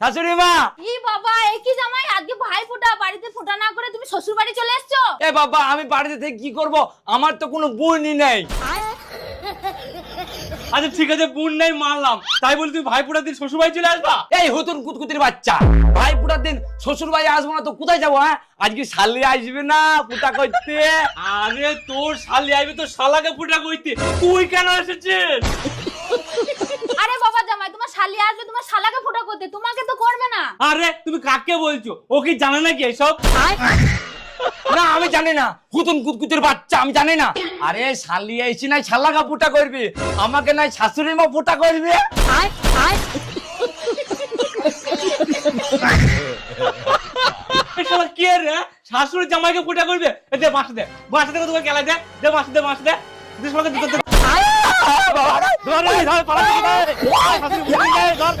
শাশুড়ি মা! ই বাবা এ কি জামাই? আজকে ভাই ফোটা বাড়িতে ফোটা না করে তুমি শ্বশুর বাড়ি চলে এসছো? এ বাবা আমি বাড়িতে থেকে কি করব? আমার তো কোনো বোনই নেই। আচ্ছা ঠিক আছে বোন নাই মানলাম তাই বলি তুই ভাই ফোটার দিন শ্বশুর বাড়ি চলে আসবা? এই হতুন কুতকুতির বাচ্চা। ভাই পুটার দিন শ্বশুর বাড়ি আসব না তো কোথায় যাব হ্যাঁ? আজকে শালি আসবে না পুটা করতে। আরে তোর শালি আইবে তোর শালাকে ফুটা কইতে তুই কেন এসেছিস আরে বাবা জামাই তোমার শালি আসবে তোমার শালাকে ফোটা করতে তোমাকে তো করবে না। আরে তুমি কাকে বলছো? ও কি জানে নাকি এসব? না আমি জানি না। কুতকুতির বাচ্চা আমি জানি না। আরে শালি আইছি নাই শালাকা পুটা করবি? আমাকে নাই শাশুড়ি মা পুটা করবে শালা কে রে? শাশুড়ি জামাইকে ফুটা করবে? দে বাঁশ দে। বাঁশ দে তোকে গেলা দে। দে দে দে। শালাকে ধর ধর পালা ধর।